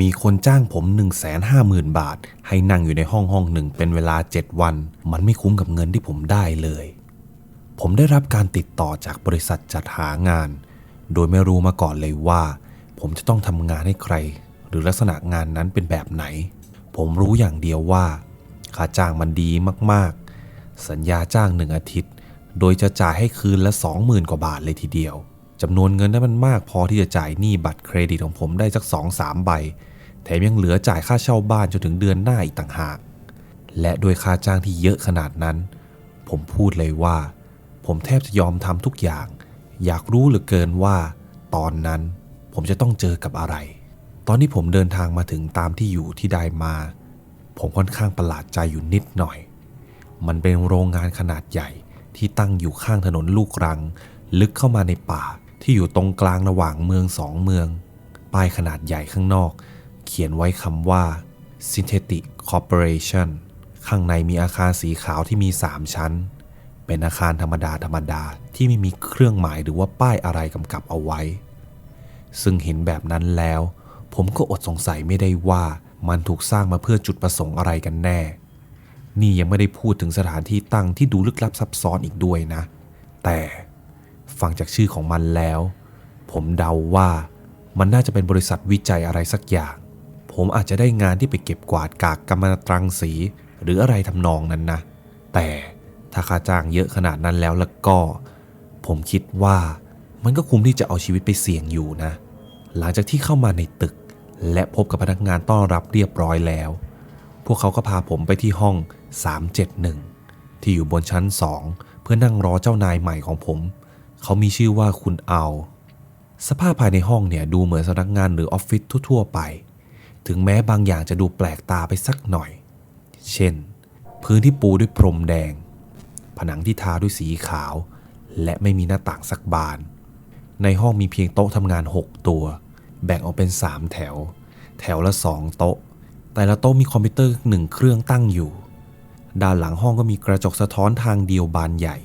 มีคนจ้างผม 150,000 บาท ให้นั่งอยู่ในห้องห้องหนึ่งเป็นเวลา 7 วัน มันไม่คุ้มกับเงินที่ผมได้เลย ผมได้รับการติดต่อจากบริษัทจัดหางาน โดยไม่รู้มาก่อนเลยว่า ผมจะต้องทำงานให้ใคร หรือลักษณะงานนั้นเป็นแบบไหน ผมรู้อย่างเดียวว่า ค่าจ้างมันดีมากๆ สัญญาจ้างหนึ่งอาทิตย์ โดยจะจ่ายให้คืนละ 20,000 กว่าบาทเลยทีเดียว จำนวนเงินนั้นมันมากพอที่จะจ่ายหนี้บัตรเครดิตของผมได้สักสองสามใบ แถมยังเหลือจ่ายค่าเช่าบ้านจนถึงเดือนหน้าอีกต่างหาก และด้วยค่าจ้างที่เยอะขนาดนั้น ผมพูดเลยว่า ผมแทบจะยอมทำทุกอย่าง อยากรู้เหลือเกินว่า ตอนนั้นผมจะต้องเจอกับอะไร ตอนที่ผมเดินทางมาถึงตามที่อยู่ที่ได้มา ผมค่อนข้างประหลาดใจอยู่นิดหน่อย มันเป็นโรงงานขนาดใหญ่ที่ตั้งอยู่ข้างถนนลูกรัง ลึกเข้ามาในป่า ที่อยู่ตรงกลางระหว่างเมืองสองเมือง ป้ายขนาดใหญ่ข้างนอก เขียนไว้คำว่า Synthetic Corporation ข้างในมีอาคารสีขาวที่มี 3 ชั้น เป็นอาคารธรรมดาธรรมดาที่ไม่มีเครื่องหมายหรือว่าป้ายอะไรกำกับเอาไว้ ซึ่งเห็นแบบนั้นแล้ว ผมก็อดสงสัยไม่ได้ว่ามันถูกสร้างมาเพื่อจุดประสงค์อะไรกันแน่ นี่ยังไม่ได้พูดถึงสถานที่ตั้งที่ดูลึกลับซับซ้อนอีกด้วยนะ แต่ ฟังจากชื่อของมันแล้ว ผมเดาว่ามันน่าจะเป็นบริษัทวิจัยอะไรสักอย่าง ผมอาจจะได้งานที่ไปเก็บกวาดกากกำมะตรังสี หรืออะไรทำนองนั้นนะ แต่ถ้าค่าจ้างเยอะขนาดนั้นแล้วแล้วก็ ผมคิดว่ามันก็คุ้มที่จะเอาชีวิตไปเสี่ยงอยู่นะ หลังจากที่เข้ามาในตึก และพบกับพนักงานต้อนรับเรียบร้อยแล้ว พวกเขาก็พาผมไปที่ห้อง 371 ที่อยู่บนชั้น2เพื่อนั่งรอเจ้านายใหม่ของผม เขามีชื่อว่าคุณเอา สภาพภายในห้องเนี่ยดูเหมือนสำนักงานหรือออฟฟิศทั่วๆไป ถึงแม้บางอย่างจะดูแปลกตาไปสักหน่อย เช่น พื้นที่ปูด้วยพรมแดง ผนังที่ทาด้วยสีขาว และไม่มีหน้าต่างสักบาน ในห้องมีเพียงโต๊ะทำงาน 6 ตัว แบ่งออกเป็น 3 แถว แถวละ 2 โต๊ะ แต่ละโต๊ะมีคอมพิวเตอร์หนึ่งเครื่องตั้งอยู่ ด้านหลังห้องก็มีกระจกสะท้อนทางเดียวบานใหญ่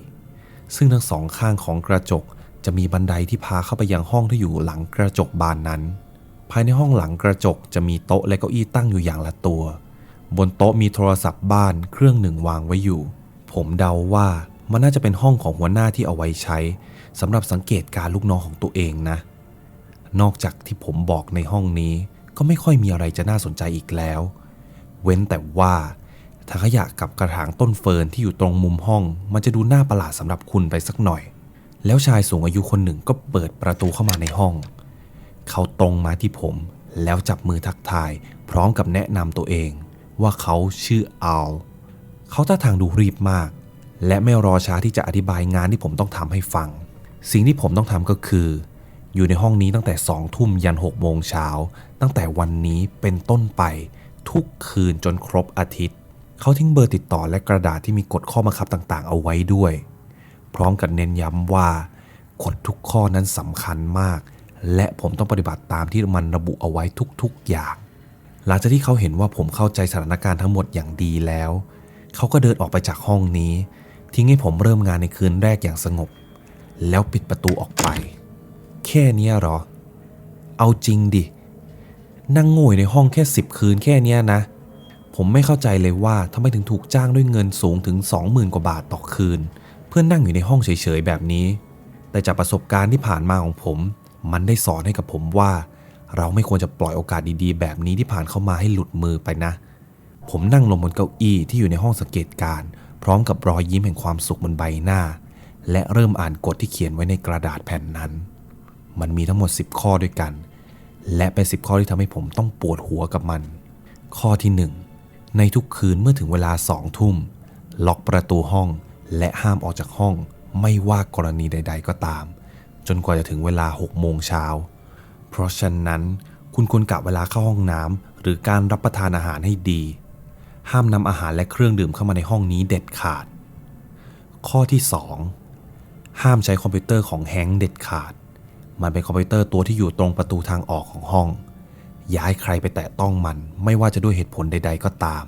ซึ่งทั้งสองข้างของกระจกจะมีบันไดที่พาเข้าไปยังห้องที่อยู่หลังกระจกบานนั้น ภายในห้องหลังกระจกจะมีโต๊ะและเก้าอี้ตั้งอยู่อย่างละตัว บนโต๊ะมีโทรศัพท์บ้านเครื่องหนึ่งวางไว้อยู่ ผมเดาว่ามันน่าจะเป็นห้องของหัวหน้าที่เอาไว้ใช้สำหรับสังเกตการลูกน้องของตัวเองนะ นอกจากที่ผมบอกในห้องนี้ก็ไม่ค่อยมีอะไรจะน่าสนใจอีกแล้ว เว้นแต่ว่า ถังขยะกับกระถางต้นเฟิร์นที่อยู่ตรงมุมห้อง มันจะดูน่าประหลาดสำหรับคุณไปสักหน่อย แล้วชายสูงอายุคนหนึ่งก็เปิดประตูเข้ามาในห้อง เขาตรงมาที่ผม แล้วจับมือทักทาย พร้อมกับแนะนำตัวเอง ว่าเขาชื่ออัลเขาท่าทางดูรีบมาก และไม่รอช้าที่จะอธิบายงานที่ผมต้องทำให้ฟัง สิ่งที่ผมต้องทำก็คือ อยู่ในห้องนี้ตั้งแต่สองทุ่มยันหกโมงเช้าตั้งแต่วันนี้เป็นต้นไปทุกคืนจนครบอาทิตย์ เขาทิ้งเบอร์ติดต่อและกระดาษที่มีกฎข้อบังคับต่างๆ เอาไว้ด้วย พร้อมกับเน้นย้ำว่ากฎทุกข้อนั้นสำคัญมาก และผมต้องปฏิบัติตามที่มันระบุเอาไว้ทุกๆอย่าง หลังจากที่เขาเห็นว่าผมเข้าใจสถานการณ์ทั้งหมดอย่างดีแล้ว เขาก็เดินออกไปจากห้องนี้ ทิ้งให้ผมเริ่มงานในคืนแรกอย่างสงบ แล้วปิดประตูออกไป แค่เนี้ยหรอ เอาจริงดินั่งโง่อยในห้องแค่สิบคืนแค่เนี้ยนะ ผมไม่เข้าใจเลยว่าทำไมถึงถูกจ้างด้วยเงินสูงถึง 20,000 กว่าบาทต่อคืน เพื่อนั่งอยู่ในห้องเฉยๆแบบนี้ แต่จากประสบการณ์ที่ผ่านมาของผม มันได้สอนให้กับผมว่า เราไม่ควรจะปล่อยโอกาสดีๆ แบบนี้ที่ผ่านเข้ามาให้หลุดมือไปนะ ผมนั่งลงบนเก้าอี้ที่อยู่ในห้องสังเกตการณ์พร้อมกับรอยยิ้มแห่งความสุขบนใบหน้า และเริ่มอ่านกฎที่เขียนไว้ในกระดาษแผ่นนั้น มันมีทั้งหมด 10 ข้อด้วยกัน และเป็น10ข้อที่ทำให้ผมต้องปวดหัวกับมัน ข้อที่ 1 ในทุกคืนเมื่อถึงเวลาสองทุ่ม ล็อกประตูห้องและห้ามออกจากห้องไม่ว่ากรณีใด ๆ ก็ตาม จนกว่าจะถึงเวลา6โมงเช้า เพราะฉะนั้นคุณควรกะเวลาเข้าห้องน้ำหรือการรับประทานอาหารให้ดี ห้ามนำอาหารและเครื่องดื่มเข้ามาในห้องนี้เด็ดขาด ข้อที่ 2 ห้ามใช้คอมพิวเตอร์ของแฮงค์เด็ดขาด มันเป็นคอมพิวเตอร์ตัวที่อยู่ตรงประตูทางออกของห้อง ย้ายใครไปแตะต้องมัน ไม่ว่าจะด้วยเหตุผลใด ๆ ก็ตาม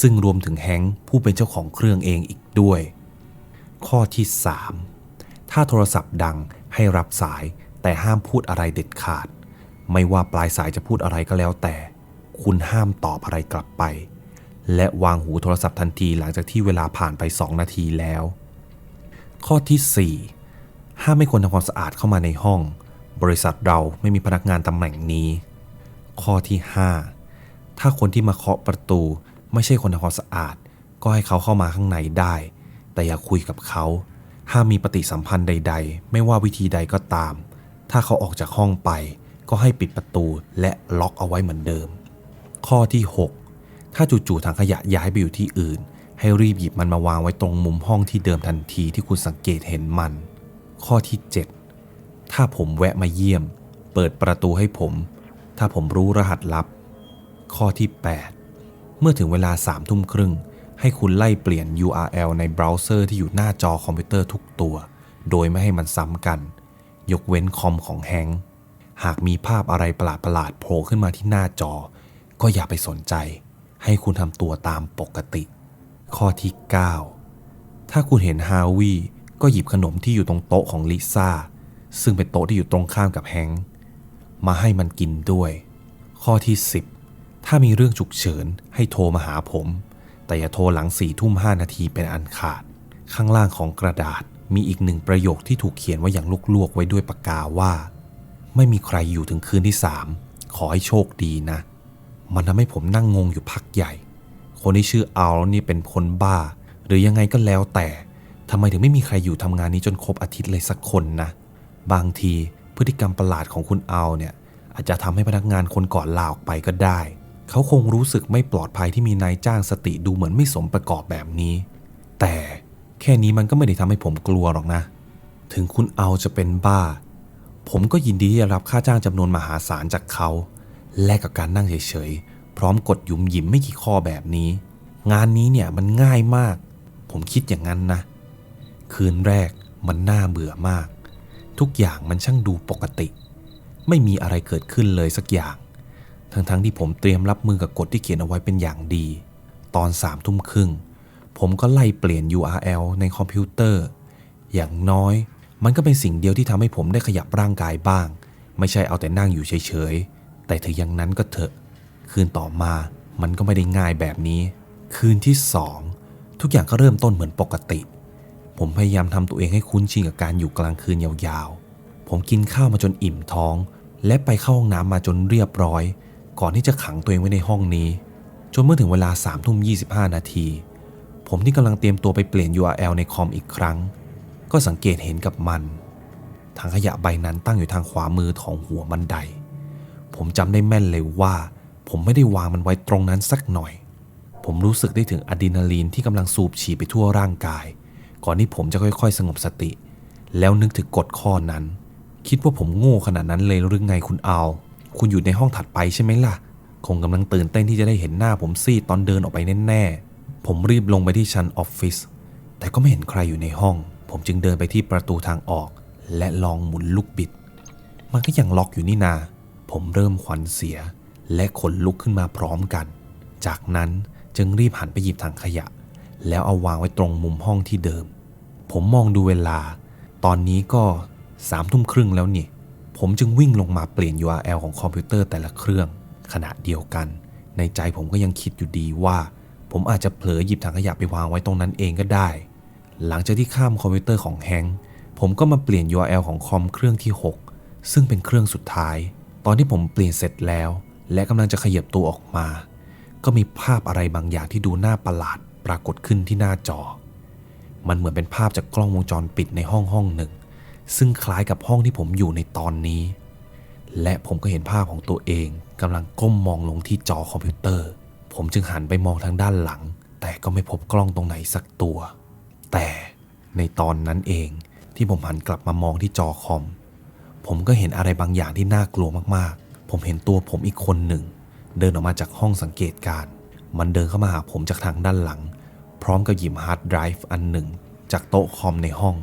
ซึ่งรวมถึงแฮงค์ผู้เป็นเจ้าของเครื่องเองอีกด้วย ข้อที่ 3 ถ้าโทรศัพท์ดังให้รับสายแต่ห้ามพูดอะไรเด็ดขาด ไม่ว่าปลายสายจะพูดอะไรก็แล้วแต่ คุณห้ามตอบอะไรกลับไป และวางหูโทรศัพท์ทันทีหลังจากที่เวลาผ่านไป 2 นาทีแล้ว ข้อที่ 4 ห้ามไม่ควรทำความสะอาดเข้ามาในห้อง บริษัทเราไม่มีพนักงานตำแหน่งนี้ ข้อที่ 5 ถ้าคนที่มาเคาะประตูไม่ใช่คนทำความสะอาด ก็ให้เขาเข้ามาข้างในได้ แต่อย่าคุยกับเขาห้ามมีปฏิสัมพันธ์ใด ๆ ไม่ว่าวิธีใดก็ตาม ถ้าเขาออกจากห้องไป ก็ให้ปิดประตูและล็อกเอาไว้เหมือนเดิม ข้อที่ 6 ถ้าจู่ๆทางขยะย้ายไปอยู่ที่อื่น ให้รีบหยิบมันมาวางไว้ตรงมุมห้องที่เดิมทันทีที่คุณสังเกตเห็นมัน ข้อที่ 7 ถ้าผมแวะมาเยี่ยม เปิดประตูให้ผม ถ้าผมรู้รหัสลับ ข้อที่ 8 เมื่อถึงเวลา3ามทุ่มครึ่ง ให้คุณไล่เปลี่ยน URL ในเบราว์เซอร์ที่อยู่หน้าจอคอมพิวเตอร์ทุกตัว โดยไม่ให้มันซ้ำกัน ยกเว้นคอมของแฮงหากมีภาพอะไรประหลาดๆโผล่ขึ้นมาที่หน้าจอ ก็อย่าไปสนใจ ให้คุณทำตัวตามปกติ ข้อที่ 9 ถ้าคุณเห็นฮาวีก็หยิบขนมที่อยู่ตรงโต๊ะของลิซ่าซึ่งเป็นโต๊ะที่อยู่ตรงข้ามกับแฮงค์ มาให้มันกินด้วย ข้อที่ 10 ถ้ามีเรื่องฉุกเฉินให้โทรมาหาผม แต่อย่าโทรหลังสี่ทุ่มห้านาทีเป็นอันขาด ข้างล่างของกระดาษมีอีกหนึ่งประโยคที่ถูกเขียนไว้อย่างลวกๆไว้ด้วยปากกาว่า ไม่มีใครอยู่ถึงคืนที่สามขอให้โชคดีนะ มันทำให้ผมนั่งงงอยู่พักใหญ่ คนที่ชื่ออัลนี่เป็นคนบ้า หรือยังไงก็แล้วแต่ทำไมถึงไม่มีใครอยู่ทำงานนี้จนครบอาทิตย์เลยสักคนนะ บางที พฤติกรรมประหลาดของคุณเอัลเนี่ยอาจจะทำให้พนักงานคนก่อนลาออกไปก็ได้ เขาคงรู้สึกไม่ปลอดภัยที่มีนายจ้างสติดูเหมือนไม่สมประกอบแบบนี้ แต่แค่นี้มันก็ไม่ได้ทำให้ผมกลัวหรอกนะ ถึงคุณเอาจะเป็นบ้า ผมก็ยินดีที่จะรับค่าจ้างจำนวนมหาศาลจากเขา แลกกับการนั่งเฉยๆ พร้อมกดหยุมหยิมไม่กี่ข้อแบบนี้ งานนี้เนี่ยมันง่ายมาก ผมคิดอย่างนั้นนะ คืนแรกมันน่าเบื่อมาก ทุกอย่างมันช่างดูปกติ ไม่มีอะไรเกิดขึ้นเลยสักอย่าง ทั้งๆทที่ผมเตรียมรับมือกับกฎที่เขียนเอาไว้เป็นอย่างดี ตอนสามทุ่มครึ่ง ผมก็ไล่เปลี่ยน URL ในคอมพิวเตอร์ อย่างน้อย มันก็เป็นสิ่งเดียวที่ทำให้ผมได้ขยับร่างกายบ้าง ไม่ใช่เอาแต่นั่งอยู่เฉยๆ แต่ถึงอย่างนั้นก็เถอะ คืนต่อมามันก็ไม่ได้ง่ายแบบนี้ คืนที่สองทุกอย่างก็เริ่มต้นเหมือนปกติ ผมพยายามทำตัวเองให้คุ้นชินกับการอยู่กลางคืนยาวๆ ผมกินข้าวมาจนอิ่มท้อง และไปเข้าห้องน้ำมาจนเรียบร้อย ก่อนที่จะขังตัวเองไว้ในห้องนี้ จนเมื่อถึงเวลา3ามทุ่มยีนาที ผมที่กำลังเตรียมตัวไปเปลี่ยน URL ในคอมอีกครั้ง ก็สังเกตเห็นกับมันถังขยะใบนั้นตั้งอยู่ทางขวามือของหัวบันได ผมจำได้แม่นเลยว่า ผมไม่ได้วางมันไว้ตรงนั้นสักหน่อย ผมรู้สึกได้ถึงอะดรีนาลีนที่กำลังสูบฉีดไปทั่วร่างกาย ก่อนที่ผมจะค่อยๆ สงบสติ แล้วนึกถึงกฎข้อนั้น คิดว่าผมโง่ขนาดนั้นเลยหรือไงคุณเอา คุณอยู่ในห้องถัดไปใช่ไหมล่ะ คงกำลังตื่นเต้นที่จะได้เห็นหน้าผมซีดตอนเดินออกไปแน่ๆ ผมรีบลงไปที่ชั้นออฟฟิศ แต่ก็ไม่เห็นใครอยู่ในห้อง ผมจึงเดินไปที่ประตูทางออก และลองหมุนลูกบิด มันก็ยังล็อกอยู่นี่นา ผมเริ่มขวัญเสีย และขนลุกขึ้นมาพร้อมกัน จากนั้นจึงรีบหันไปหยิบถังขยะ แล้วเอาวางไว้ตรงมุมห้องที่เดิม ผมมองดูเวลา ตอนนี้ก็สามทุ่มครึ่งแล้วนี่ ผมจึงวิ่งลงมาเปลี่ยน URL ของคอมพิวเตอร์แต่ละเครื่อง ขณะเดียวกัน ในใจผมก็ยังคิดอยู่ดีว่า ผมอาจจะเผลอหยิบถังขยะไปวางไว้ตรงนั้นเองก็ได้ หลังจากที่ข้ามคอมพิวเตอร์ของแฮงค์ผมก็มาเปลี่ยน URL ของคอมเครื่องที่ 6 ซึ่งเป็นเครื่องสุดท้าย ตอนที่ผมเปลี่ยนเสร็จแล้ว และกำลังจะขยับตัวออกมา ก็มีภาพอะไรบางอย่างที่ดูน่าประหลาดปรากฏขึ้นที่หน้าจอ มันเหมือนเป็นภาพจากกล้องวงจรปิดในห้องห้องหนึ่ง ซึ่งคล้ายกับห้องที่ผมอยู่ในตอนนี้ และผมก็เห็นภาพของตัวเองกำลังก้มมองลงที่จอคอมพิวเตอร์ ผมจึงหันไปมองทางด้านหลัง แต่ก็ไม่พบกล้องตรงไหนสักตัว แต่ในตอนนั้นเองที่ผมหันกลับมามองที่จอคอม ผมก็เห็นอะไรบางอย่างที่น่ากลัวมากๆ ผมเห็นตัวผมอีกคนหนึ่ง เดินออกมาจากห้องสังเกตการ มันเดินเข้ามาหาผมจากทางด้านหลัง พร้อมกับหยิบฮาร์ดไดรฟ์อันหนึ่ง จากโต๊ะคอมในห้อง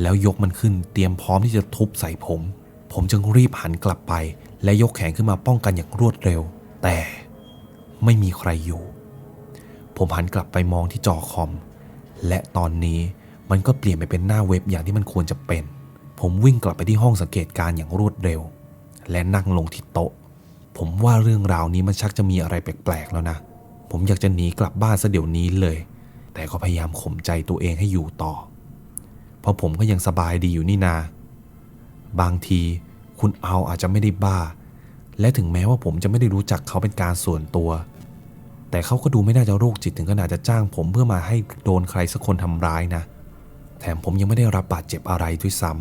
แล้วยกมันขึ้นเตรียมพร้อมที่จะทุบใส่ผม ผมจึงรีบหันกลับไป และยกแขนขึ้นมาป้องกันอย่างรวดเร็ว แต่ไม่มีใครอยู่ ผมหันกลับไปมองที่จอคอม และตอนนี้มันก็เปลี่ยนไปเป็นหน้าเว็บอย่างที่มันควรจะเป็น ผมวิ่งกลับไปที่ห้องสังเกตการณ์อย่างรวดเร็ว และนั่งลงที่โต๊ะ ผมว่าเรื่องราวนี้มันชักจะมีอะไรแปลกๆแล้วนะ ผมอยากจะหนีกลับบ้านซะเดี๋ยวนี้เลย แต่ก็พยายามข่มใจตัวเองให้อยู่ต่อ เพราะผมก็ยังสบายดีอยู่นี่นา บางทีคุณเอาอาจจะไม่ได้บ้า และถึงแม้ว่าผมจะไม่ได้รู้จักเขาเป็นการส่วนตัว แต่เขาก็ดูไม่น่าจะโรคจิตถึงขนาดจะจ้างผมเพื่อมาให้โดนใครสักคนทำร้ายนะ แถมผมยังไม่ได้รับบาดเจ็บอะไรด้วยซ้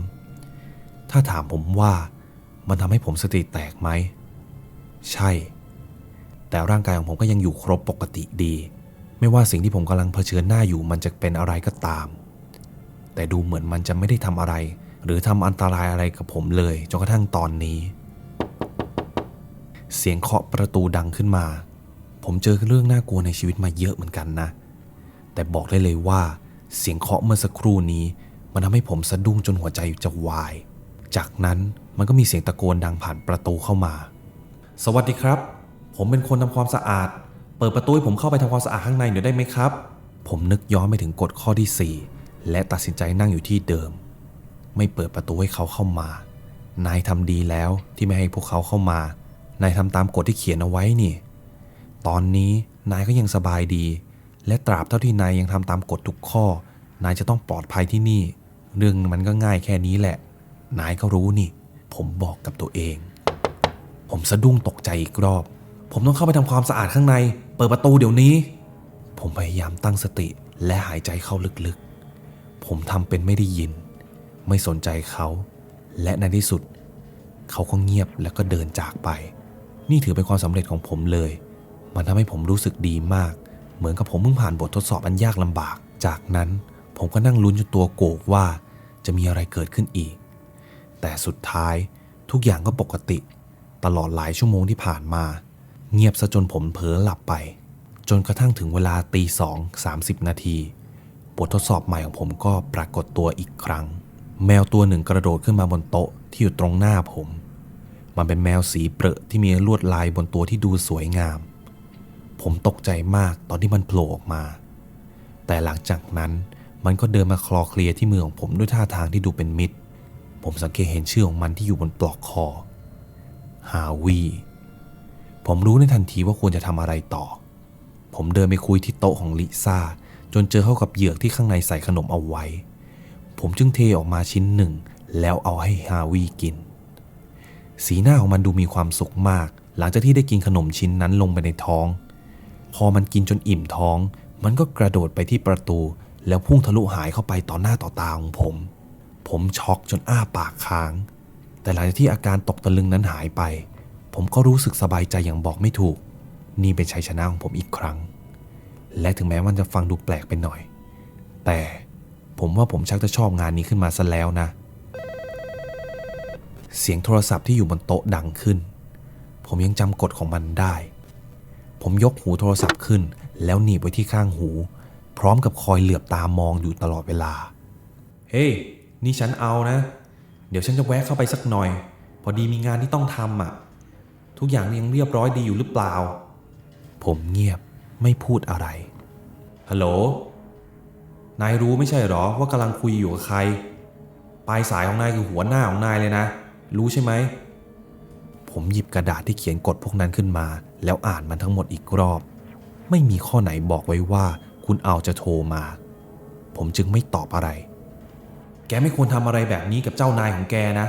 ำถ้าถามผมว่ามันทำให้ผมสติแตกไหม ใช่ แต่ร่างกายของผมก็ยังอยู่ครบปกติดี ไม่ว่าสิ่งที่ผมกำลังเผชิญหน้าอยู่มันจะเป็นอะไรก็ตาม แต่ดูเหมือนมันจะไม่ได้ทำอะไร หรือทำอันตรายอะไรกับผมเลยจนกระทั่งตอนนี้ เสียงเคาะประตูดังขึ้นมา ผมเจอเรื่องน่ากลัวในชีวิตมาเยอะเหมือนกันนะ แต่บอกได้เลยว่า เสียงเคาะเมื่อสักครู่นี้มันทำให้ผมสะดุ้งจนหัวใจจะวาย จากนั้นมันก็มีเสียงตะโกนดังผ่านประตูเข้ามา สวัสดีครับ ผมเป็นคนทำความสะอาด ปิดประตูให้ผมเข้าไปทำความสะอาดข้างในหน่อยได้ไหมครับ ผมนึกย้อนไปถึงกฎข้อที่ 4 และตัดสินใจนั่งอยู่ที่เดิม ไม่เปิดประตูให้เขาเข้ามา นายทำดีแล้วที่ไม่ให้พวกเขาเข้ามา นายทำตามกฎที่เขียนเอาไว้นี่ ตอนนี้นายก็ยังสบายดี และตราบเท่าที่นายยังทำตามกฎทุกข้อ นายจะต้องปลอดภัยที่นี่ เรื่องมันก็ง่ายแค่นี้แหละ นายก็รู้นี่ ผมบอกกับตัวเอง ผมสะดุ้งตกใจอีกรอบ ผมต้องเข้าไปทำความสะอาดข้างในเปิดประตูเดี๋ยวนี้ ผมพยายามตั้งสติและหายใจเข้าลึกๆ ผมทำเป็นไม่ได้ยิน ไม่สนใจเขา และในที่สุด เขาก็เงียบแล้วก็เดินจากไป นี่ถือเป็นความสำเร็จของผมเลย มันทำให้ผมรู้สึกดีมาก เหมือนกับผมเพิ่งผ่านบททดสอบอันยากลำบาก จากนั้นผมก็นั่งลุ้นจนตัวโกกว่าจะมีอะไรเกิดขึ้นอีก แต่สุดท้ายทุกอย่างก็ปกติ ตลอดหลายชั่วโมงที่ผ่านมา เงียบซะจนผมเผลอหลับไป จนกระทั่งถึงเวลาตีสองสามสิบนาทีบททดสอบใหม่ของผมก็ปรากฏตัวอีกครั้ง แมวตัวหนึ่งกระโดดขึ้นมาบนโต๊ะที่อยู่ตรงหน้าผม มันเป็นแมวสีเปรอะที่มีลวดลายบนตัวที่ดูสวยงาม ผมตกใจมากตอนที่มันโผล่ออกมา แต่หลังจากนั้นมันก็เดินมาคลอเคลียที่มือของผมด้วยท่าทางที่ดูเป็นมิตร ผมสังเกตเห็นชื่อของมันที่อยู่บนปลอกคอ ฮาวี ผมรู้ในทันทีว่าควรจะทำอะไรต่อ ผมเดินไปคุยที่โต๊ะของลิซ่า จนเจอเข้ากับเหยือกที่ข้างในใส่ขนมเอาไว้ ผมจึงเทออกมาชิ้นหนึ่ง แล้วเอาให้ฮาวีกิน สีหน้าของมันดูมีความสุขมาก หลังจากที่ได้กินขนมชิ้นนั้นลงไปในท้อง พอมันกินจนอิ่มท้อง มันก็กระโดดไปที่ประตู แล้วพุ่งทะลุหายเข้าไปต่อหน้าต่อตาของผม ผมช็อกจนอ้าปากค้าง แต่หลังจากที่อาการตกตะลึงนั้นหายไป ผมก็รู้สึกสบายใจอย่างบอกไม่ถูก นี่เป็นชัยชนะของผมอีกครั้ง และถึงแม้มันจะฟังดูแปลกไปหน่อย แต่ผมว่าผมชักจะชอบงานนี้ขึ้นมาซะแล้วนะ เสียงโทรศัพท์ที่อยู่บนโต๊ะดังขึ้น ผมยังจำกฎของมันได้ ผมยกหูโทรศัพท์ขึ้น แล้วหนีบไว้ที่ข้างหู พร้อมกับคอยเหลือบตามองอยู่ตลอดเวลา เฮ้ hey, นี่ฉันเอานะ เดี๋ยวฉันจะแวะเข้าไปสักหน่อย พอดีมีงานที่ต้องทำอะ ทุกอย่างยังเรียบร้อยดีอยู่หรือเปล่า ผมเงียบไม่พูดอะไร ฮัลโหล นายรู้ไม่ใช่หรอว่ากำลังคุยอยู่กับใคร ปลายสายของนายคือหัวหน้าของนายเลยนะ รู้ใช่ไหม ผมหยิบกระดาษที่เขียนกฎพวกนั้นขึ้นมา แล้วอ่านมันทั้งหมดอีกรอบ ไม่มีข้อไหนบอกไว้ว่าคุณเอาจะโทรมา ผมจึงไม่ตอบอะไร แกไม่ควรทำอะไรแบบนี้กับเจ้านายของแกนะ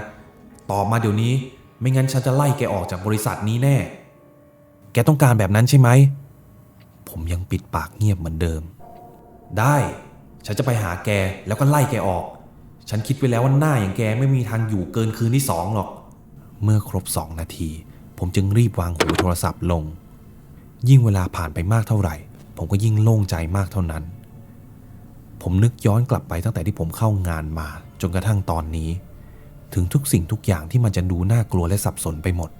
ตอบมาเดี๋ยวนี้ ไม่งั้นฉันจะไล่แกออกจากบริษัทนี้แน่ แกต้องการแบบนั้นใช่ไหม ผมยังปิดปากเงียบเหมือนเดิม ได้ ฉันจะไปหาแกแล้วก็ไล่แกออก ฉันคิดไว้แล้วว่าหน้าอย่างแกไม่มีทางอยู่เกินคืนที่สองหรอก เมื่อครบสองนาที ผมจึงรีบวางหูโทรศัพท์ลง ยิ่งเวลาผ่านไปมากเท่าไหร่ ผมก็ยิ่งโล่งใจมากเท่านั้น ผมนึกย้อนกลับไปตั้งแต่ที่ผมเข้างานมา จนกระทั่งตอนนี้ ถึงทุกสิ่งทุกอย่างที่มันจะดูน่ากลัวและสับสนไปหมด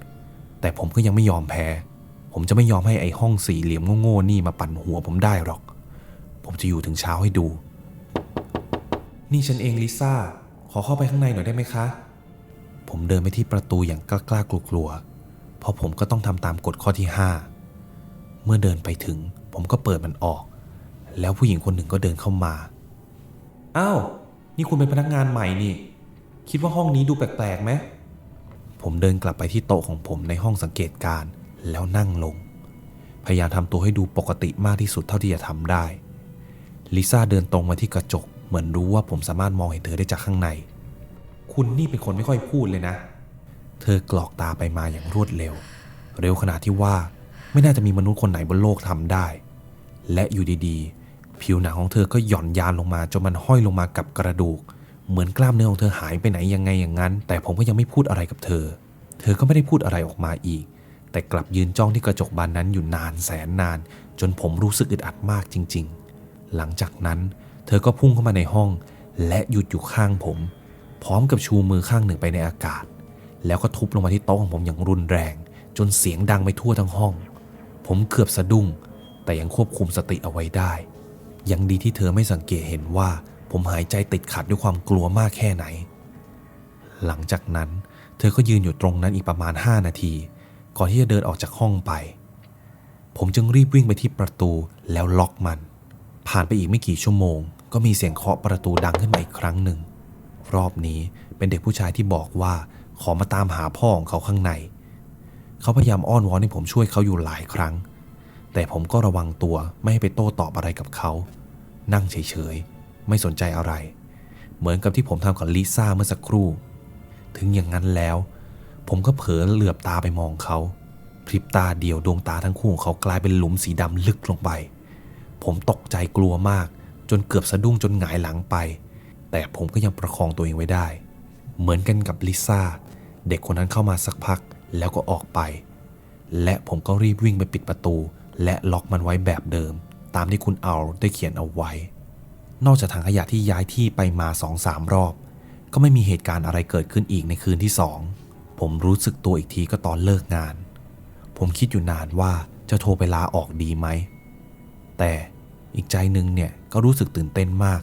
แต่ผมก็ยังไม่ยอมแพ้ ผมจะไม่ยอมให้ไอ้ห้องสี่เหลี่ยมโง่ๆนี่มาปั่นหัวผมได้หรอก ผมจะอยู่ถึงเช้าให้ดู นี่ฉันเองลิซ่า ขอเข้าไปข้างในหน่อยได้ไหมคะ ผมเดินไปที่ประตูอย่างกล้ากลัวๆ เพราะผมก็ต้องทำตามกฎข้อที่5เมื่อเดินไปถึง ผมก็เปิดมันออก แล้วผู้หญิงคนหนึ่งก็เดินเข้ามา อ้าว นี่คุณเป็นพนักงานใหม่นี่ คิดว่าห้องนี้ดูแปลกๆไหมผมเดินกลับไปที่โต๊ะของผมในห้องสังเกตการ แล้วนั่งลง พยายามทำตัวให้ดูปกติมากที่สุดเท่าที่จะทำได้ ลิซ่าเดินตรงมาที่กระจก เหมือนรู้ว่าผมสามารถมองเห็นเธอได้จากข้างใน คุณนี่เป็นคนไม่ค่อยพูดเลยนะ เธอกรอกตาไปมาอย่างรวดเร็ว เร็วขนาดที่ว่าไม่น่าจะมีมนุษย์คนไหนบนโลกทำได้ และอยู่ดีๆ ผิวหนังของเธอก็หย่อนยานลงมาจนมันห้อยลงมากับกระดูก เหมือนกล้ามเนื้อของเธอหายไปไหนยังไงอย่างนั้น แต่ผมก็ยังไม่พูดอะไรกับเธอ เธอก็ไม่ได้พูดอะไรออกมาอีก แต่กลับยืนจ้องที่กระจกบานนั้นอยู่นานแสนนาน จนผมรู้สึกอึดอัดมากจริง ๆ หลังจากนั้น เธอก็พุ่งเข้ามาในห้อง และหยุดอยู่ข้างผม พร้อมกับชูมือข้างหนึ่งไปในอากาศ แล้วก็ทุบลงมาที่โต๊ะของผมอย่างรุนแรง จนเสียงดังไปทั่วทั้งห้อง ผมเกือบสะดุ้ง แต่ยังควบคุมสติเอาไว้ได้ ยังดีที่เธอไม่สังเกตเห็นว่า ผมหายใจติดขัดด้วยความกลัวมากแค่ไหน หลังจากนั้น เธอก็ยืนอยู่ตรงนั้นอีกประมาณ 5 นาที ก่อนที่จะเดินออกจากห้องไป ผมจึงรีบวิ่งไปที่ประตูแล้วล็อกมัน ผ่านไปอีกไม่กี่ชั่วโมง ก็มีเสียงเคาะประตูดังขึ้นมาอีกครั้งหนึ่ง รอบนี้เป็นเด็กผู้ชายที่บอกว่าขอมาตามหาพ่อของเขาข้างใน เขาพยายามอ้อนวอนให้ผมช่วยเขาอยู่หลายครั้ง แต่ผมก็ระวังตัวไม่ให้ไปโต้ตอบอะไรกับเขา นั่งเฉยๆ ไม่สนใจอะไร เหมือนกับที่ผมทำกับลิซ่าเมื่อสักครู่ ถึงอย่างนั้นแล้ว ผมก็เผลอเหลือบตาไปมองเขาพริบตาเดียวดวงตาทั้งคู่ของเขากลายเป็นหลุมสีดำลึกลงไป ผมตกใจกลัวมาก จนเกือบสะดุ้งจนหงายหลังไป แต่ผมก็ยังประคองตัวเองไว้ได้ เหมือนกันกับลิซ่า เด็กคนนั้นเข้ามาสักพักแล้วก็ออกไป และผมก็รีบวิ่งไปปิดประตู และล็อกมันไว้แบบเดิม ตามที่คุณเอาได้เขียนเอาไว้ นอกจากถังขยะที่ย้ายที่ไปมาสองสามรอบ ก็ไม่มีเหตุการณ์อะไรเกิดขึ้นอีกในคืนที่สอง ผมรู้สึกตัวอีกทีก็ตอนเลิกงาน ผมคิดอยู่นานว่าจะโทรไปลาออกดีไหม แต่อีกใจหนึ่งเนี่ยก็รู้สึกตื่นเต้นมาก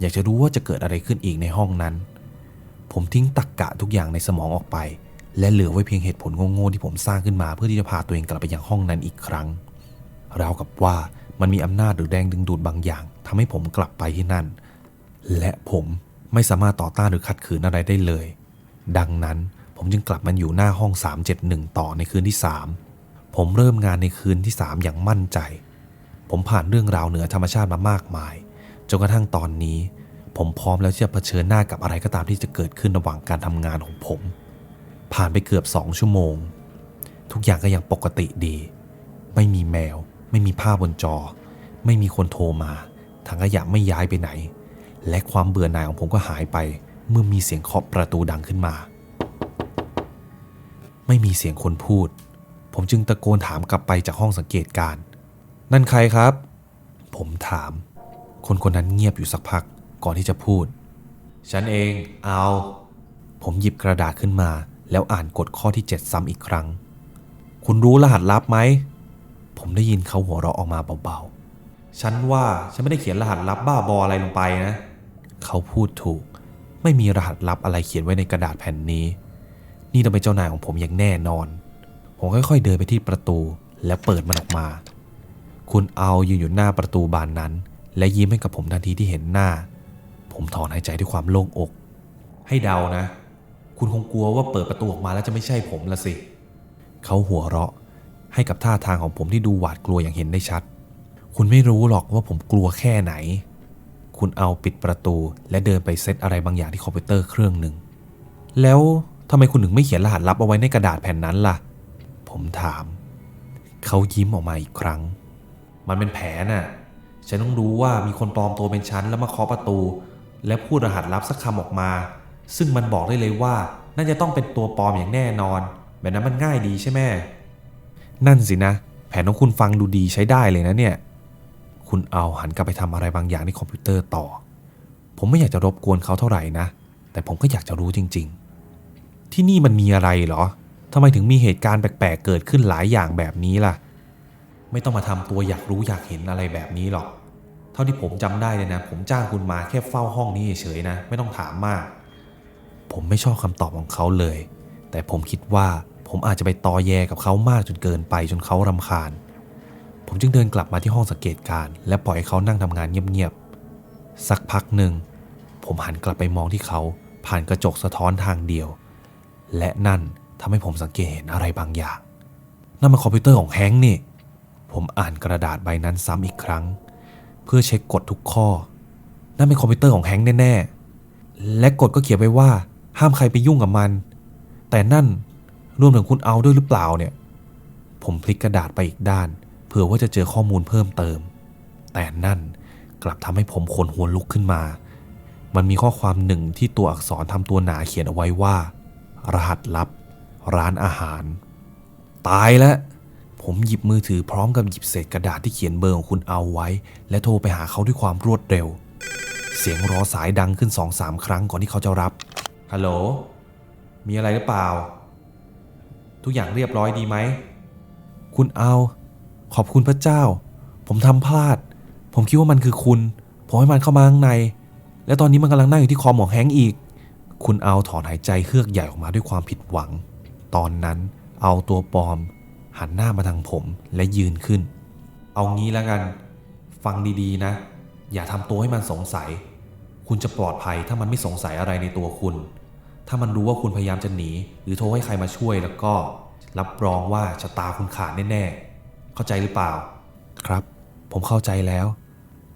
อยากจะรู้ว่าจะเกิดอะไรขึ้นอีกในห้องนั้น ผมทิ้งตักกะทุกอย่างในสมองออกไป และเหลือไว้เพียงเหตุผลโง่ๆที่ผมสร้างขึ้นมาเพื่อที่จะพาตัวเองกลับไปยังห้องนั้นอีกครั้งราวกับว่ามันมีอำนาจหรือแรงดึงดูดบางอย่าง ทำให้ผมกลับไปที่นั่น และผมไม่สามารถต่อต้านหรือขัดขืนอะไรได้เลย ดังนั้นผมจึงกลับมาอยู่หน้าห้อง 371 ต่อในคืนที่ 3 ผมเริ่มงานในคืนที่ 3 อย่างมั่นใจ ผมผ่านเรื่องราวเหนือธรรมชาติมามากมาย จนกระทั่งตอนนี้ ผมพร้อมแล้วที่จะเผชิญหน้ากับอะไรก็ตามที่จะเกิดขึ้นระหว่างการทำงานของผม ผ่านไปเกือบสองชั่วโมง ทุกอย่างก็ยังปกติดี ไม่มีแมว ไม่มีภาพบนจอ ไม่มีคนโทรมา ถังขยะไม่ย้ายไปไหน และความเบื่อหน่ายของผมก็หายไป เมื่อมีเสียงเคาะประตูดังขึ้นมา ไม่มีเสียงคนพูด ผมจึงตะโกนถามกลับไปจากห้องสังเกตการ นั่นใครครับ ผมถาม คนคนนั้นเงียบอยู่สักพักก่อนที่จะพูด ฉันเอง เอา ผมหยิบกระดาษขึ้นมา แล้วอ่านกฎข้อที่ 7 ซ้ำอีกครั้ง คุณรู้รหัสลับไหม ผมได้ยินเขาหัวเราะออกมาเบา ฉันว่าฉันไม่ได้เขียนรหัสลับบ้าบออะไรลงไปนะ เขาพูดถูก ไม่มีรหัสลับอะไรเขียนไว้ในกระดาษแผ่นนี้ นี่ต้องเป็นเจ้านายของผมอย่างแน่นอน ผมค่อยๆเดินไปที่ประตูแล้วเปิดมันออกมา คุณเอายืนอยู่หน้าประตูบานนั้น และยิ้มให้กับผมทันทีที่เห็นหน้า ผมถอนหายใจด้วยความโล่งอก ให้เดานะ คุณคงกลัวว่าเปิดประตูออกมาแล้วจะไม่ใช่ผมละสิ เขาหัวเราะให้กับท่าทางของผมที่ดูหวาดกลัวอย่างเห็นได้ชัด คุณไม่รู้หรอกว่าผมกลัวแค่ไหน คุณเอาปิดประตูและเดินไปเซตอะไรบางอย่างที่คอมพิวเตอร์เครื่องหนึ่ง แล้วทำไมคุณถึงไม่เขียนรหัสลับเอาไว้ในกระดาษแผ่นนั้นล่ะ ผมถาม เขายิ้มออกมาอีกครั้ง มันเป็นแผนน่ะ ฉันต้องรู้ว่ามีคนปลอมตัวเป็นฉันแล้วมาเคาะประตู และพูดรหัสลับสักคำออกมา ซึ่งมันบอกได้เลยว่าน่าจะต้องเป็นตัวปลอมอย่างแน่นอน แบบนั้นมันง่ายดีใช่ไหมนั่นสินะ แผนของคุณฟังดูดีใช้ได้เลยนะเนี่ย คุณเอาหันกลับไปทำอะไรบางอย่างที่คอมพิวเตอร์ต่อ ผมไม่อยากจะรบกวนเขาเท่าไหร่นะ แต่ผมก็อยากจะรู้จริง ๆ ที่นี่มันมีอะไรเหรอทำไมถึงมีเหตุการณ์แปลกๆเกิดขึ้นหลายอย่างแบบนี้ล่ะ ไม่ต้องมาทำตัวอยากรู้อยากเห็นอะไรแบบนี้หรอก เท่าที่ผมจำได้เลยนะ ผมจ้างคุณมาแค่เฝ้าห้องนี้เฉยๆนะ ไม่ต้องถามมาก ผมไม่ชอบคำตอบของเขาเลย แต่ผมคิดว่าผมอาจจะไปตอแยกับเขามากจนเกินไปจนเขารำคาญ ผมจึงเดินกลับมาที่ห้องสังเกตการและปล่อยให้เขานั่งทำงานเงียบๆ สักพักหนึ่ง ผมหันกลับไปมองที่เขาผ่านกระจกสะท้อนทางเดียว และนั่นทำให้ผมสังเกตเห็นอะไรบางอย่าง นั่นมันคอมพิวเตอร์ของแฮงค์นี่ ผมอ่านกระดาษใบนั้นซ้ำอีกครั้ง เพื่อเช็คกฎทุกข้อ นั่นเป็นคอมพิวเตอร์ของแฮงค์แน่ๆ และกฎก็เขียนไว้ว่า ห้ามใครไปยุ่งกับมัน แต่นั่นรวมถึงคุณเอาด้วยหรือเปล่าเนี่ย ผมพลิกกระดาษไปอีกด้าน เผื่อว่าจะเจอข้อมูลเพิ่มเติม แต่นั่นกลับทำให้ผมขนหัวลุกขึ้นมา มันมีข้อความหนึ่งที่ตัวอักษรทำตัวหนาเขียนเอาไว้ว่า รหัสลับ ร้านอาหาร ตายแล้วผมหยิบมือถือพร้อมกับหยิบเศษกระดาษที่เขียนเบอร์ของคุณเอาไว้ และโทรไปหาเขาด้วยความรวดเร็ว เสียงรอสายดังขึ้นสองสามครั้งก่อนที่เขาจะรับ ฮัลโหล มีอะไรหรือเปล่า ทุกอย่างเรียบร้อยดีไหม คุณเอา ขอบคุณพระเจ้า ผมทำพลาด ผมคิดว่ามันคือคุณ ผมให้มันเข้ามาข้างใน และตอนนี้มันกำลังนั่งอยู่ที่คอมของแฮงอีก คุณเอาถอนหายใจเฮือกใหญ่ออกมาด้วยความผิดหวัง ตอนนั้นเอาตัวปลอม หันหน้ามาทางผมและยืนขึ้น เอางี้แล้วกัน ฟังดีๆนะ อย่าทำตัวให้มันสงสัย คุณจะปลอดภัยถ้ามันไม่สงสัยอะไรในตัวคุณ ถ้ามันรู้ว่าคุณพยายามจะหนี หรือโทรให้ใครมาช่วยแล้วก็ รับรองว่าชะตาคุณขาดแน่ๆ เข้าใจหรือเปล่า ครับ ผมเข้าใจแล้ว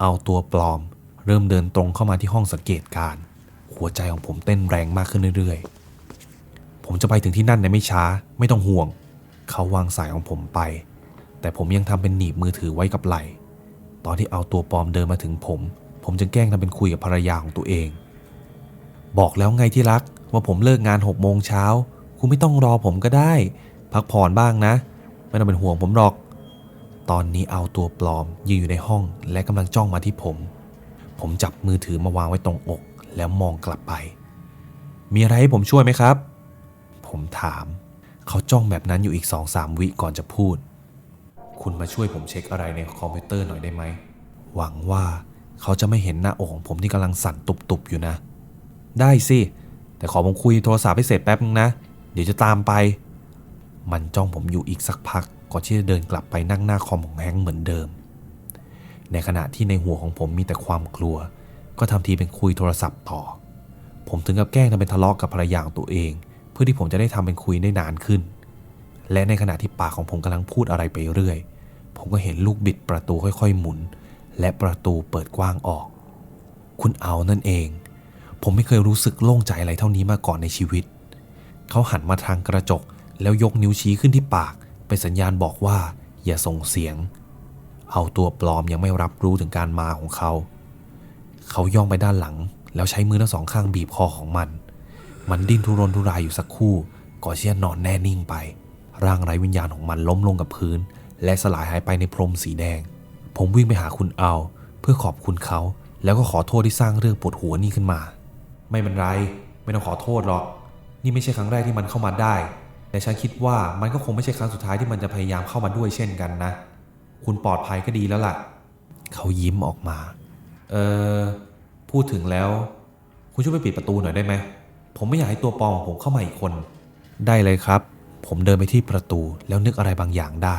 เอาตัวปลอม เริ่มเดินตรงเข้ามาที่ห้องสังเกตการณ์หัวใจของผมเต้นแรงมากขึ้นเรื่อยๆ ผมจะไปถึงที่นั่นในไม่ช้า ไม่ต้องห่วง เขาวางสายของผมไป แต่ผมยังทำเป็นหนีบมือถือไว้กับไหล่ ตอนที่เอาตัวปลอมเดินมาถึงผม ผมจึงแกล้งทำเป็นคุยกับภรรยาของตัวเอง บอกแล้วไงที่รักว่าผมเลิกงานหกโมงเช้า คุณไม่ต้องรอผมก็ได้ พักผ่อนบ้างนะ ไม่ต้องเป็นห่วงผมหรอก ตอนนี้เอาตัวปลอมยืนอยู่ในห้องและกำลังจ้องมาที่ผม ผมจับมือถือมาวางไว้ตรงอก แล้วมองกลับไป มีอะไรให้ผมช่วยไหมครับ ผมถาม เขาจ้องแบบนั้นอยู่อีกสองสามวิก่อนจะพูด คุณมาช่วยผมเช็คอะไรในคอมพิวเตอร์หน่อยได้ไหม หวังว่าเขาจะไม่เห็นหน้าอกของผมที่กำลังสั่นตุบๆอยู่นะ ได้สิ แต่ขอผมคุยโทรศัพท์ให้เสร็จแป๊บนึงนะ เดี๋ยวจะตามไป มันจ้องผมอยู่อีกสักพัก ก่อนที่จะเดินกลับไปนั่งหน้าคอมของแฮงค์เหมือนเดิม ในขณะที่ในหัวของผมมีแต่ความกลัว ก็ทำทีเป็นคุยโทรศัพท์ต่อ ผมถึงกับแกล้งทำเป็นทะเลาะกกับภรรยาของตัวเอง เพื่อที่ผมจะได้ทำเป็นคุยได้นานขึ้น และในขณะที่ปากของผมกำลังพูดอะไรไปเรื่อย ผมก็เห็นลูกบิดประตูค่อยๆหมุน และประตูเปิดกว้างออก คุณเอานั่นเอง ผมไม่เคยรู้สึกโล่งใจอะไรเท่านี้มาก่อนในชีวิต เขาหันมาทางกระจกแล้วยกนิ้วชี้ขึ้นที่ปาก เป็นสัญญาณบอกว่า อย่าส่งเสียง เอาตัวปลอมยังไม่รับรู้ถึงการมาของเขา เขาย่องไปด้านหลัง แล้วใช้มือทั้งสองข้างบีบคอของมัน มันดิ้นทุรนทุรายอยู่สักคู่ ก่อนที่จะนอนแน่นิ่งไป ร่างไร้วิญญาณของมันล้มลงกับพื้น และสลายหายไปในพรมสีแดง ผมวิ่งไปหาคุณเอา เพื่อขอบคุณเขาแล้วก็ขอโทษที่สร้างเรื่องปวดหัวนี่ขึ้นมา ไม่เป็นไร ไม่ต้องขอโทษหรอก นี่ไม่ใช่ครั้งแรกที่มันเข้ามาได้ แต่ฉันคิดว่ามันก็คงไม่ใช่ครั้งสุดท้ายที่มันจะพยายามเข้ามาด้วยเช่นกันนะ คุณปลอดภัยก็ดีแล้วล่ะ เขายิ้มออกมา เออพูดถึงแล้ว คุณช่วยไปปิดประตูหน่อยได้ไหม ผมไม่อยากให้ตัวปลอมของผมเข้ามาอีกคน ได้เลยครับ ผมเดินไปที่ประตูแล้วนึกอะไรบางอย่างได้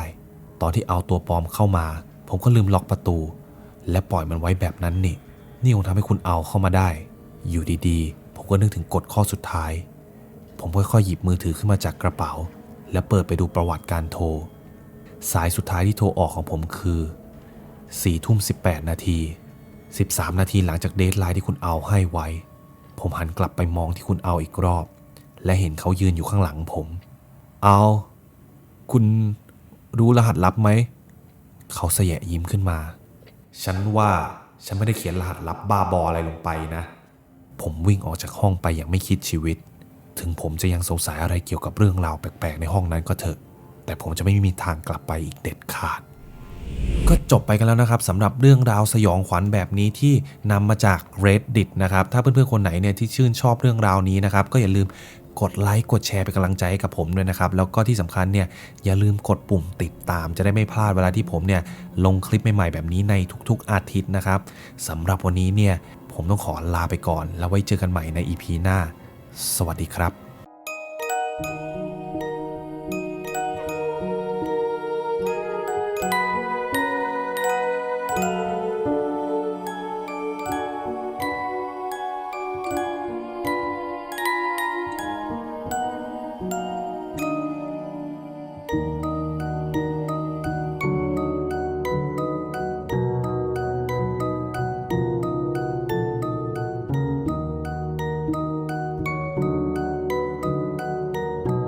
ตอนที่เอาตัวปลอมเข้ามา ผมก็ลืมล็อกประตู และปล่อยมันไว้แบบนั้นนี่ นี่คงทำให้คุณเอาเข้ามาได้ อยู่ดีๆ ผมก็นึกถึงกฎข้อสุดท้าย ผมค่อยๆหยิบมือถือขึ้นมาจากกระเป๋า และเปิดไปดูประวัติการโทร สายสุดท้ายที่โทรออกของผมคือ4ทุ่ม18 นาที 13 นาทีหลังจากเดทไลน์ที่คุณเอาให้ไว้ ผมหันกลับไปมองที่คุณเอาอีกรอบ และเห็นเขายืนอยู่ข้างหลังผม เอา คุณรู้รหัสลับไหม เขาเสยะยิ้มขึ้นมา ฉันว่าฉันไม่ได้เขียนรหัสลับบ้าบออะไรลงไปนะ ผมวิ่งออกจากห้องไปอย่างไม่คิดชีวิต ถึงผมจะยังสงสัยอะไรเกี่ยวกับเรื่องราวแปลกๆ ในห้องนั้นก็เถอะ แต่ผมจะไม่มีทางกลับไปอีกเด็ดขาด ก็จบไปกันแล้วนะครับสำหรับเรื่องราวสยองขวัญแบบนี้ที่นำมาจาก Reddit นะครับ ถ้าเพื่อนๆคนไหนเนี่ยที่ชื่นชอบเรื่องราวนี้นะครับ ก็อย่าลืมกดไลค์กดแชร์เป็นกำลังใจให้กับผมด้วยนะครับ แล้วก็ที่สำคัญเนี่ยอย่าลืมกดปุ่มติดตาม จะได้ไม่พลาดเวลาที่ผมเนี่ยลงคลิปใหม่ๆแบบนี้ในทุกๆอาทิตย์นะครับสำหรับวันนี้เนี่ยผมต้องขอลาไปก่อน แล้วไว้เจอกันใหม่ใน EP หน้า สวัสดีครับ